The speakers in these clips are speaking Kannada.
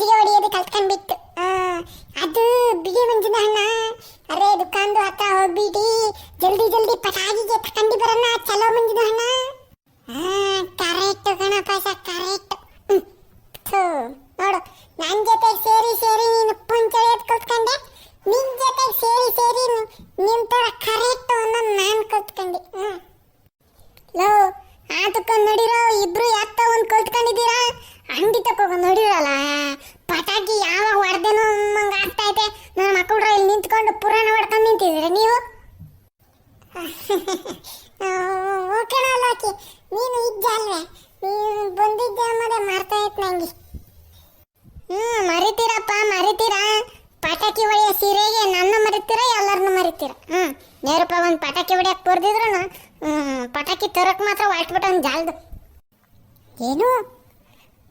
ಅದು ಹೊಡೆಯೋದು ಕಲ್ತ್ಕೊಂಡ್ಬಿಟ್ಟು. ಆ, ಅದು ಬಿಡಿ ಮಂಜಿನ ಅಣ್ಣ. ಅರೆ ದುಕಾನ್ದು ಹತ್ರ ಹೋಗ್ಬಿಡಿ. ಜಲ್ದಿ ಜಲ್ದಿ ಪಟಾಕಿಗೆ ತಕೊಂಡಿ ಬರೋಣ. ಚಲೋ ಮಂಜಿನ ಅಣ್ಣ. ಕರೆಕ್ಟ್ ಸ ಕರೆಕ್ಟ್ ನೋಡು ನನ್ನ ಜೊತೆ ಸೇರಿ ಸೇರಿ ನೀನು ಪಂಚಳಿಯೋದ್ ಕಲ್ತ್ಕೊಂಡೆ. ನಿನ್ನ ಜೊತೆ ಸೇರಿ ಸೇರಿ ನಿ- ನಿನ್ ತರ ಕರೆಕ್ಟ್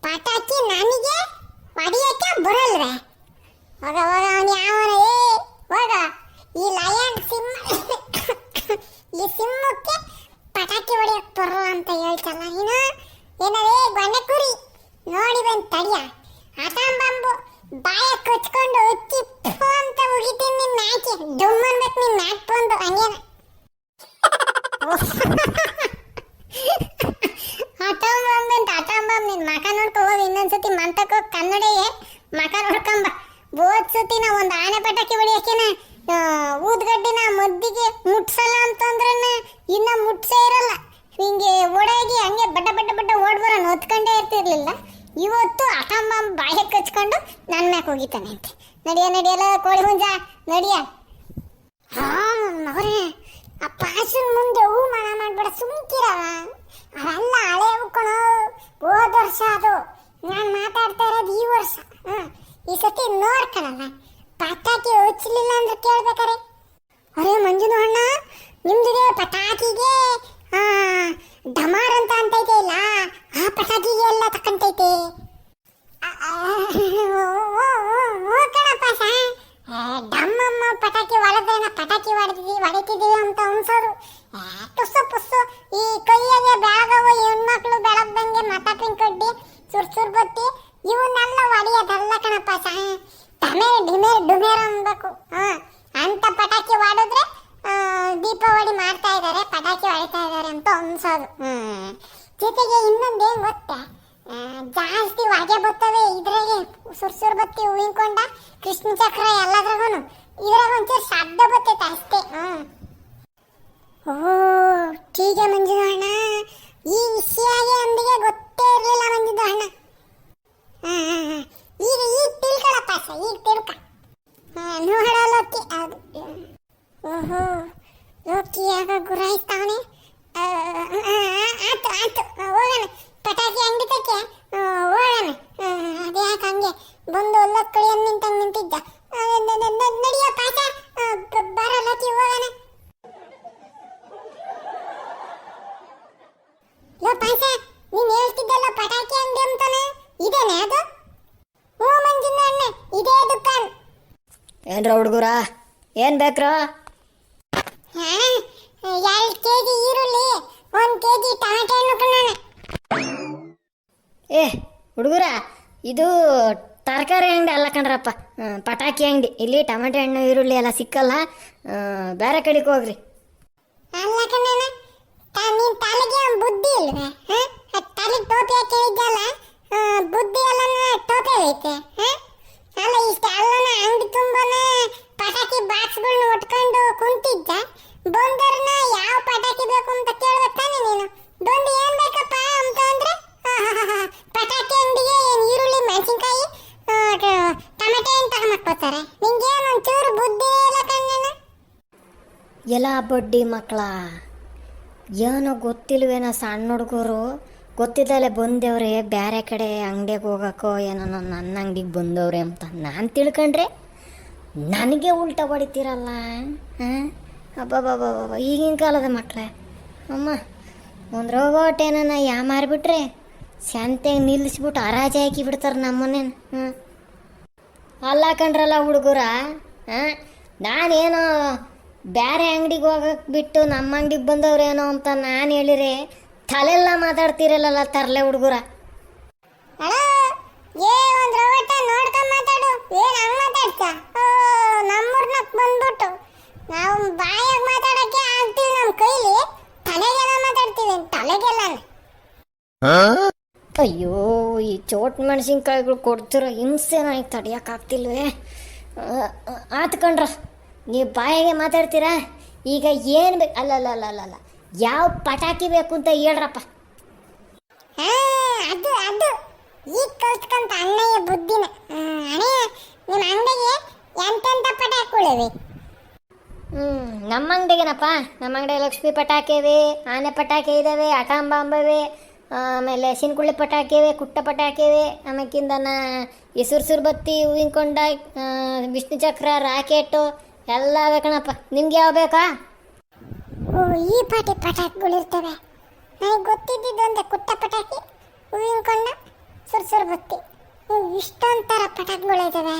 ಪಟಾಕಿ ನನಗೆ ಹೊಡಿಯಕ್ಕೆ ಬರಲ್ವೇ? ಹೋಗ ಹೋಗ ಅವನು ಯಾವನ ಏ, ಹೋಗ. ಈ ಲಯನ್ ಸಿಂಹ, ಈ ಸಿಂಹಕ್ಕೆ ಪಟಾಕಿ ಹೊಡೆಯಕ್ಕೆ ಬರಲ್ಲ ಅಂತ ಹೇಳ್ತಲ್ಲ ನೀನು? ಏನವೇ ಗೊನೆ ಕುರಿ. ನೋಡಿ ಬಂದು ತಡಿಯ. ಅತಾಂಬಂಬು ಬಾಯ ಕಚ್ಕೊಂಡು ಉಚ್ಚಿ ಫು ಅಂತ ಉಗಿತೀನಿ ನಿನ್ ಮ್ಯಾಕೆ ಡುಮ್ ಅನ್ಬೇಕು ನಿನ್ ಮ್ಯಾಕ್ ಬಂದು ಹಂಗೇನ ಅತಾಂಬಂಬ್ ಅಂತ ಅತಾಂಬಂಬ್ ನಿನ್ ಮಕ ನೋಡ್ಕೊ ಹೋಗಿ ಇನ್ನೊಂದ್ಸತಿ ಮಂತಕ್ಕೆ ಹೋಗಿ ಕನ್ನಡಿಗೆ ಮಕ ನೋಡ್ಕೊಂಬ ಹೋದ್ ಸತಿ ನಾ ಒಂದ್ ಆನೆ ಪಟಾಕಿ ಹೊಡಿಯಕೆನ ಊದ್ಗಡ್ಡಿನ ಮದ್ದಿಗೆ ಮುಟ್ಸಲ್ಲ ಅಂತಂದ್ರೆ ಇನ್ನ ಮುಟ್ಸೇ ಇರಲ್ಲ. ಹಿಂಗೆ ಓಡಾಗಿ ಹಂಗೆ ಬಡ್ಡ ಬಡ್ಡ ಬಡ್ಡ ಓಡ್ಬರ ಹೊತ್ಕೊಂಡೇ ಇರ್ತಿರ್ಲಿಲ್ಲ. ಇವತ್ತು ಅಟಮ್ಮ ಬಾಯಿ ಕಚ್ಕೊಂಡು ನನ್ನ ಮ್ಯಾಕ್ ಹೋಗಿತಾನೆ ಅಂತೆ. ನಡಿಯ ನಡಿಯಲ್ಲ ಕೋಳಿ ಹುಂಜ ನಡಿಯ. ಹಾ ಆ ಪಾಶನ್ ಮುಂದೆ ಹೂ ಮನ ಮಾಡ್ಬೇಡ, ಸುಮ್ಕಿರವ. ಅವೆಲ್ಲ ಹಳೆ ಕಣೋ ಹೋದ ವರ್ಷ ಅದು. ನಾನು ಮಾತಾಡ್ತಾ ಇರೋದು ಈ ವರ್ಷ. ಈ ಸತಿ ನೋಡ್ಕಣಲ್ಲ ಪಟಾಕಿ ಹುಚ್ಚಲಿಲ್ಲ ಅಂದ್ರೆ ಕೇಳ್ಬೇಕಾರೆ? ಅರೇ ಮಂಜುನ ಅಣ್ಣ ನಿಮ್ದಿದೆ ಪಟಾಕಿಗೆ ಆ ಡಮಾರ್ ಅಂತ ಅಂತೈತೆ ಇಲ್ಲ? ಆ ಪಟಾಕಿಗೆ ಎಲ್ಲ ತಕ್ಕಂತೈತೆ. ಡಮ್ಮಮ್ಮ ಪಟಾಕಿ ಹೊಡೆದೇನ ಪಟಾಕಿ ಹೊಡೆದಿದ್ವಿ ಹೊಡಿತಿದ್ದೀವಿ ಅಂತ ಅನ್ಸೋರು ಏ, ತುಸ್ಸು ಪುಸ್ಸು ಈ ಕೈಯಾಗೆ ಬೆಳಗವು ಹೆಣ್ಮಕ್ಳು ಬೆಳಗ್ದಂಗೆ ಮತಾಪಿನ ಕಡ್ಡಿ ಚುರ್ ಚುರ್ ಬತ್ತಿ ಇವನ್ನೆಲ್ಲ ಹೊಡೆಯೋದಲ್ಲ ಕಣಪ್ಪ ಸ. ಟಮೇರ್ ಡಿಮೇರ್ ಡುಮೇರ್ ಅನ್ಬೇಕು. ಹಾ ಅಂತ ಪಟಾಕಿ ಹೊಡೆದ್ರೆ ಅಂತ ಅನ್ಸೋದು. ಜೊತೆಗೆ ಇನ್ನೊಂದು ಏನ್ ಗೊತ್ತಾ? ಜಾಸ್ತಿ ಹೊಗೆ ಬರ್ತವೆ ಇದ್ರಾಗೆ. ಸುರ್ಸುರ್ ಬತ್ತಿ ಹೂವಿನ್ಕೊಂಡ ಕೃಷ್ಣ ಚಕ್ರ ಎಲ್ಲದ್ರಾಗೂ ಇದ್ರಾಗ ಒಂಚೂರು ಶಬ್ದ ಬರ್ತೈತೆ ಅಷ್ಟೇ. ಹ್ಮ್. ಓ ಟೀಗೆ ಮಂಜುನ ಅಣ್ಣ ಈ ವಿಷಯ ಅಂದಿಗೆ ಗೊತ್ತೇ ಇರಲಿಲ್ಲ ಮಂಜುನ ಅಣ್ಣ. ಈಗ ಈಗ ತಿಳ್ಕೊಳಪ್ಪ ಸ ಈಗ ತಿಳ್ಕ. ನೋಡೋ ಲೋಕಿ. ಅದು ಓಹೋ, ಲೋಕಿ ಆಗ ಗುರಾಯಿಸ್ತಾವನೆ? ಆತು ಆತು ಹೋಗೋಣ. ಪಟಾಕಿ ಅಂಗಡಿ ತಕ್ಕೆ ಹೋಗೋಣ. ಅದ್ಯಾಕೆ ಹಂಗೆ? ಬಂದು ಒಲ್ಲತ್ ಕಳಿಯನ್ನು ನಿಂತಂಗ್ ನಿಂತಿದ್ದ. ನಡಿಯೋ ಪಾಠ? ಆ, ಬ- ಬರೋ ಲೋಕಿ ಹೋಗೋಣ. ಲೋ ಪಾಠ ನೀನ್ ಹೇಳ್ತಿದ್ದಲ್ಲ ಪಟಾಕಿ ಅಂಗಡಿ ಅಂತಾನೆ? ಇದೇನೆ ಅದು? ಹ್ಞೂ ಮಂಜುನ ಅಣ್ಣ ಇದೇ ದುಕಾನ್. ಏನ್ರ ಹುಡುಗರ? ಏನ್ ಬೇಕ್ರ? ಹಾ ಎರಡು ಕೆ ಜಿ ಈರುಳ್ಳಿ, ಒಂದು ಕೆ ಜಿ ಟೊಮೆಟೊ ಹಣ್ಣು ಏ, ಹುಡುಗರ, ಇದು ತರಕಾರಿ ಅಂಗಡಿ ಅಲ್ಲ ಕಣ್ರಪ್ಪ. ಪಟಾಕಿ ಅಂಗಡಿ. ಇಲ್ಲಿ ಟೊಮೆಟೊ ಹಣ್ಣು, ಈರುಳ್ಳಿ ಎಲ್ಲ ಸಿಕ್ಕಲ್ಲ. ಬೇರೆ ಕಡೆಗೆ ಹೋಗ್ರಿ ಅಲ್ಲ ಕಣ್ಣಣ್ಣ ತ- ನೀನ್ ತಲೆಗೆ ಒಂದ್ ಬುದ್ಧಿ ಇಲ್ವೇ ಹಾ ತಲೆಗೆ ಟೋಪಿ ಹಾಕಿ ಹೇಳಿದ್ದಲ್ಲ ಆ, ಬುದ್ಧಿ ಎಲ್ಲ ಟೋಪಿ ಐತೆ ಹಾ ಅಲ್ಲ ಇಷ್ಟೆಲ್ಲನ ಅಂಗಡಿ ತುಂಬಾನ ಪಟಾಕಿ ಬಾಕ್ಸ್ಗಳನ್ನ ಒಟ್ಕೊಂಡು ಕುಂತಿದ್ದ ಬಂದರ್ನ ಯಾವ ಪಟಾಕಿ ಬೇಕು ಅಂತ ಕೇಳ್ಬೇಕು ತಾನೆ ನೀನು ಬಂದು ಏನ್ ಬೇಕಪ್ಪ ಅಂತ ಅಂದ್ರೆ ಆಹಾಹಾಹಾ, ಪಟಾಕಿ ಅಂಗಡಿಗೆ ಏನ್ ಈರುಳ್ಳಿ ಮೆಣಸಿನ್ಕಾಯಿ ಟೊಮೆಟೊ ಏನು ತಗೊಂಡ್ಕೋತಾರೆ ನಿಂಗೆ ಒಂಚೂರು ಬುದ್ಧಿ ಇಲ್ಲ ಕಣ್ಣಣ್ಣ ಎಲ್ಲ ಬಡ್ಡಿ ಮಕ್ಕಳ ಏನೋ ಗೊತ್ತಿಲ್ವೇನೋ ಸಣ್ಣ ಹುಡುಗರು? ಗೊತ್ತಿದ್ದಲ್ಲೇ ಬಂದವ್ರೆ ಬೇರೆ ಕಡೆ ಅಂಗಡಿಗೆ ಹೋಗೋಕ್ಕೋ ಏನೋ ನನ್ನ ಅಂಗಡಿಗೆ ಬಂದವ್ರೆ ಅಂತ ನಾನು ತಿಳ್ಕೊಂಡ್ರೆ ನನಗೆ ಉಲ್ಟ ಹೊಡಿತೀರಲ್ಲ? ಹಾಂ ಅಬ್ಬಬ್ಬಬ್ಬಬ್ಬ, ಈಗಿನ ಕಾಲದ ಮಕ್ಕಳೇ ಅಮ್ಮ, ಒಂದು ರೋಬೋಟ್ ಏನನ್ನ ಯಾ ಮಾರಿಬಿಟ್ರೆ ಶಾಂತಿಯಾಗಿ ನಿಲ್ಲಿಸ್ಬಿಟ್ಟು ಹರಾಜಿ ಹಾಕಿ ಬಿಡ್ತಾರೆ ನಮ್ಮನೇನು. ಹ್ಞೂ ಅಲ್ಲ ಕಂಡ್ರಲ್ಲ ಹುಡುಗರ ನಾನೇನೋ ಬೇರೆ ಅಂಗಡಿಗೆ ಹೋಗಕ್ಕೆ ಬಿಟ್ಟು ನಮ್ಮ ಅಂಗಡಿಗೆ ಬಂದವ್ರೇನೋ ಅಂತ ನಾನು ಹೇಳಿರಿ ತಲೆಲ್ಲ ಮಾತಾಡ್ತಿರಲ್ಲ ತರಲೆ ಹುಡುಗರ. ಏ ಒಂದ್ ರವಟ ನೋಡ್ಕೊಂಡ್ ಮಾತಾಡು. ಏನ್ ಹಂಗ್ ಮಾತಾಡ್ತ ಓ ನಮ್ಮೂರ್ನಕ್ ಬಂದ್ಬಿಟ್ಟು. ನಾವು ಬಾಯಾಗ ಮಾತಾಡಕ್ಕೆ ಆಗ್ತಿಲ್ಲ ನಮ್ಮ ಕೈಲಿ. ತಲೆಗೆಲ್ಲ ಮಾತಾಡ್ತೀವಿ ತಲೆಗೆಲ್ಲ. ಅಯ್ಯೋ ಈ ಚೋಟ್ ಮೆಣಸಿನ್ಕಾಯಿಗಳು ಕೊಡ್ತಿರೋ ಹಿಂಸೆ ನನಗೆ ತಡಿಯೋಕ್ಕಾಗ್ತಿಲ್ವೇ ಆತು ಕಣ್ರ ನೀವು ಬಾಯಿಗೆ ಮಾತಾಡ್ತೀರಾ? ಈಗ ಏನು ಬೇಕು ಅಲ್ಲಲ್ಲ ಅಲ್ಲ ಅಲ್ಲ ಅಲ್ಲ ಅಲ್ಲ. ಯಾವ ಪಟಾಕಿ ಬೇಕು ಅಂತ ಹೇಳ್ರಪ್ಪ. ಹಾ ಅದು ಅದು. ಈಗ ಕಲ್ತ್ಕೊಂತ ಅಣ್ಣಯ್ಯ ಬುದ್ಧಿನ. ಅಣ್ಣಯ್ಯ ನಿಮ್ಮ ಅಂಗಡಿಗೆ ಎಂತೆಂತ ಪಟಾಕಿಗಳಿವೆ ಹ್ಞೂ ನಮ್ಮ ಅಂಗಡಿಗೇನಪ್ಪ. ನಮ್ಮ ಅಂಗಡಿ ಲಕ್ಷ್ಮಿ ಪಟಾಕಿ ಇವೆ ಆನೆ ಪಟಾಕಿ ಇದ್ದಾವೆ ಅಟಾಂಬಾಂಬ ಇವೆ ಆಮೇಲೆ ಸಿನ್ಕುಳ್ಳಿ ಪಟಾಕಿ ಇವೆ ಕುಟ್ಟ ಪಟಾಕಿ ಇವೆ ಆಮೇಕಿಂದ ನಾ ಹೆಸರು ಬತ್ತಿ ಹೂವಿನ ಕೊಂಡ ವಿಷ್ಣು ಚಕ್ರ ರಾಕೆಟು ಎಲ್ಲ ಬೇಕಣಪ್ಪ ಕಣಪ್ಪ ನಿಮ್ಗೆ ಯಾವ ಬೇಕಾ? ಓ ಈ ಪಾಟಿ ಪಟಾಕಿಗಳಿರ್ತವೆ ನನಗೆ ಗೊತ್ತಿದ್ದಿದ್ದು ಅಂದ್ರೆ ಕುಟ್ಟ ಪಟಾಕಿ ಹೂವಿನ ಕೊಂಡ ಸುರ್ಸುರ್ ಬತ್ತಿ. ಇವು ಇಷ್ಟೊಂದು ಥರ ಪಟಾಕಿಗಳಿದ್ದಾವೆ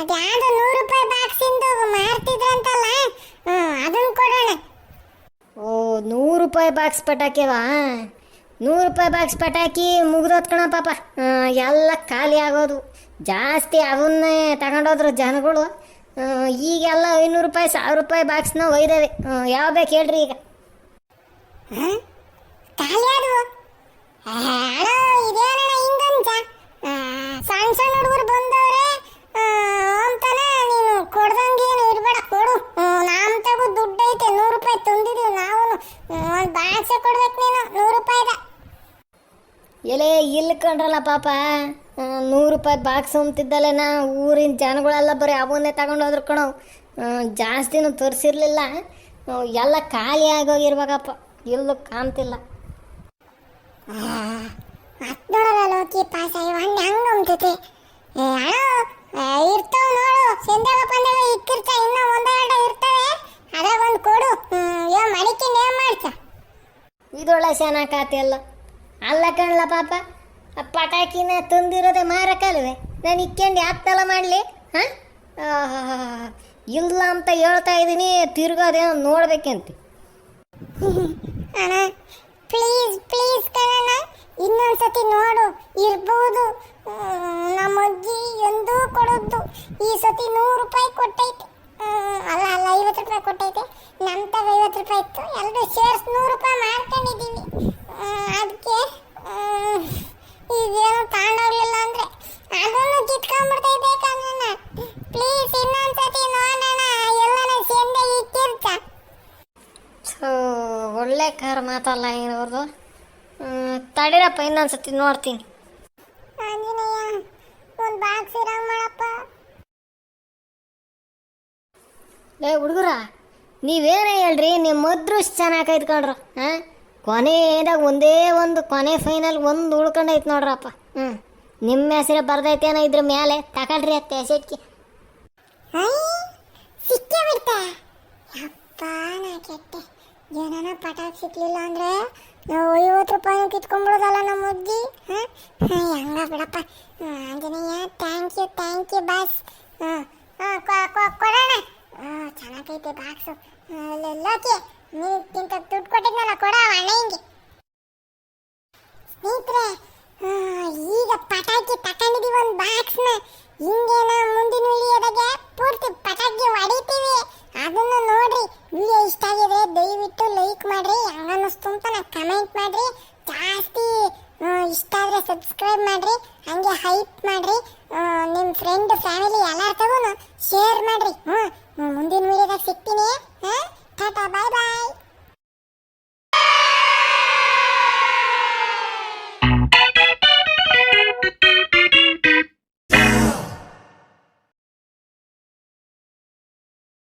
ಅದ್ಯಾವುದು ನೂರು ರೂಪಾಯಿ ಬಾಕ್ಸಿಂದು ಮಾರ್ತಿದ್ರಂತಲ್ಲ? ಹ್ಮ್, ಅದನ್ನ ಕೊಡೋಣ. ಓ ನೂರು ರೂಪಾಯಿ ಬಾಕ್ಸ್ ಪಟಾಕಿವಾ ನೂರು ರೂಪಾಯಿ ಬಾಕ್ಸ್ ಪಟಾಕಿ ಮುಗಿದೋತ್ ಕಣ ಪಾಪ. ಎಲ್ಲ ಖಾಲಿ ಆಗೋದು. ಜಾಸ್ತಿ ಅವನ್ನೇ ತಗೊಂಡೋದ್ರು ಜನಗಳು ಈಗೆಲ್ಲ ಐನೂರು ರೂಪಾಯಿ ಸಾವಿರ ರೂಪಾಯಿ ಬಾಕ್ಸ್ನ ಒಯ್ದವೆ. ಯಾವ ಬೇಕು ಹೇಳ್ರಿ ಈಗ. ಸಣ್ಣ ಸಣ್ಣ ಹುಡುಗರು ಬಂದವ್ರೆ ಅಂತಾನೆ ನೀನು ಕೊಡ್ದಂಗೇನು ಇರಬೇಡ ಕೊಡು. ನಮ್ಮ ತಗೋ ದುಡ್ಡು ಐತೆ ನೂರು ರೂಪಾಯಿ ತಂದಿದೀವಿ ನಾವು ಒಂದು ಬಾಕ್ಸೆ ಕೊಡ್ಬೇಕು ನೀನು ನೂರು ರೂಪಾಯಿದ. ಎಲೆ ಇಲ್ಲಿ ಕಂಡ್ರಲ್ಲ ಪಾಪ ನೂರು ರೂಪಾಯಿ ಬಾಕ್ಸ್ ನಾ ಊರಿನ ಜನಗಳೆಲ್ಲ ಬರೀ ಅವನ್ನೇ ತಗೊಂಡೋದ್ರು ಕಣೋ. ಆ, ಜಾಸ್ತಿನೂ ತೋರಿಸಿರ್ಲಿಲ್ಲ. ಎಲ್ಲ ಖಾಲಿ ಆಗೋಗಿರ್ಬೇಕಪ್ಪ. ಎಲ್ಲೂ ಶಾನ ಲೋಕಿ ಪಾಸ ಇವ ಹಂಗೆ ಆ, ಇರ್ತಾವ ನೋಡು. ಸಂದೇಗ ಪಂದೇಗ ಇಕ್ಕಿರ್ತ ಇನ್ನ ಒಂದೆರಡು ಇರ್ತವೆ. ಅದ್ರಾಗ ಒಂದು ಕೊಡು. ಇವ ಮಡಿಕಿಂದ ಏನ್ ಮಾಡ್ತ? ಇದೊಳ್ಳೆ ಚೆನ್ನಾಕಾತಿ ಅಲ್ಲ ಅಲ್ಲ ಕಣ್ಲ ಪಾಪ. ಪಟಾಕಿನ ತಂದಿರೋದೆ ಮಾರಕಲ್ವೇ? ನಾನು ಇಕ್ಕೊಂಡು ಯಾತಲ ಮಾಡಲಿ, ಹಾಂ? ಇಲ್ಲ ಅಂತ ಹೇಳ್ತಾ ಇದ್ದೀನಿ, ತಿರ್ಗೋದೇನೋ ನೋಡ್ಬೇಕಂತ. ಅಣ್ಣ ಪ್ಲೀಸ್ ಪ್ಲೀಸ್ ಕಣಣ್ಣ ಇನ್ನೊಂದ್ಸತಿ ನೋಡು, ಇರ್ಬೋದು. ನಮ್ಮ ಅಜ್ಜಿ ಎಂದೂ ಕೊಡೋದು ಈ ಸತಿ ನೂರು ರೂಪಾಯಿ ಕೊಟ್ಟೈತೆ. ಅಲ್ಲ ಅಲ್ಲ, ಐವತ್ತು ರೂಪಾಯಿ ಕೊಟ್ಟೈತೆ. ನಮ್ಮ ತಗ ಐವತ್ತು ರೂಪಾಯಿ ಇತ್ತು. ಎಲ್ಲರೂ ಶೇರ್ಸ್ ನೂರು ರೂಪಾಯಿ ಮಾಡ್ಕೊಂಡಿದ್ದೀನಿ ಅದಕ್ಕೆ ಕಾರ್ ಮಾತಲ್ಲ ಏನವ್ರದು ತಡಿರಪ್ಪ ಇನ್ನೊಂದ್ಸತಿ ನೋಡ್ತೀನಿ. ಏ ಹುಡುಗರ ನೀವೇನೇ ಹೇಳ್ರಿ ನಿಮ್ಮ ಅದೃಷ್ಟ ಚೆನ್ನಾಗಿ ಇದ್ಕೊಂಡ್ರು ಹಾಂ? ಕೊನೆದಾಗ ಒಂದೇ ಒಂದು ಕೊನೆ ಫೈನಲ್ ಒಂದು ಉಳ್ಕೊಂಡೈತೆ ನೋಡ್ರಪ್ಪ. ಹ್ಞೂ ನಿಮ್ಮ ಹೆಸರೇ ಬರ್ದೈತೇನೋ ಇದ್ರ ಮೇಲೆ ತಗೊಳ್ರಿ ಅತ್ತೆ ಹೆಸಟ್ಕಿ ಐ ಸಿಕ್ಕೇ ಬಿಡ್ತಾ ನಾ ಕೆಟ್ಟೆ. ಏನನ ಪಟಾಕ್ ಸಿಕ್ಲಿಲ್ಲ ಅಂದ್ರೆ ನಾವು ಐವತ್ತು ರೂಪಾಯಿ ಕಿತ್ಕೊಂಡ್ಬಿಡೋದಲ್ಲ ನಮ್ಮ ಅಜ್ಜಿ, ಹಾಂ? ಹಂಗ ಬಿಡಪ್ಪ. Anjaneya thank you thank you boss ಹಾಂ ಹಾಂ ಕೊಡೋಣ. ಹಾಂ, ಚೆನ್ನಾಗೈತೆ ಬಾಕ್ಸು ಲೋಕೆ ನೀಕ್ಕಿಂತ ದುಡ್ಡು ಕೊಟ್ಟಿದ್ನಲ್ಲ, ಕೊಡ ಅಣ್ಣ ಹಿಂಗೆ ಸ್ನೇಹಿತರೆ ಈಗ ಪಟಾಕಿ ತಕೊಂಡಿದೀವಿ ಒಂದು ಬಾಕ್ಸ್ನ ಹಿಂಗೇನ ಮುಂದಿನ ವಿಡಿಯೋದಾಗೆ ಪೂರ್ತಿ ಪಟಾಕಿ ಹೊಡಿತೀವಿ ಅದನ್ನ ನೋಡ್ರಿ ವಿಡಿಯೋ ಇಷ್ಟ ಆಗಿದೆ ದಯವಿಟ್ಟು ಲೈಕ್ ಮಾಡ್ರಿ. ಹಂಗನ್ನಿಸ್ತು ಅಂತ ಕಮೆಂಟ್ ಮಾಡ್ರಿ. ಜಾಸ್ತಿ ಇಷ್ಟ ಆದ್ರೆ ಸಬ್ಸ್ಕ್ರೈಬ್ ಮಾಡ್ರಿ. ಹಂಗೆ ಹೈಪ್ ಮಾಡ್ರಿ. ನಿಮ್ಮ ಫ್ರೆಂಡ್ ಫ್ಯಾಮಿಲಿ ಎಲ್ಲರ ತಗೋನು ಶೇರ್ ಮಾಡ್ರಿ. ಹ್ಞೂ ಮುಂದಿನ ವೀಡಿಯೋದಾಗ ಸಿಗ್ತೀನಿ. ಹಾಂ, ಟಾಟಾ ಬಾಯ್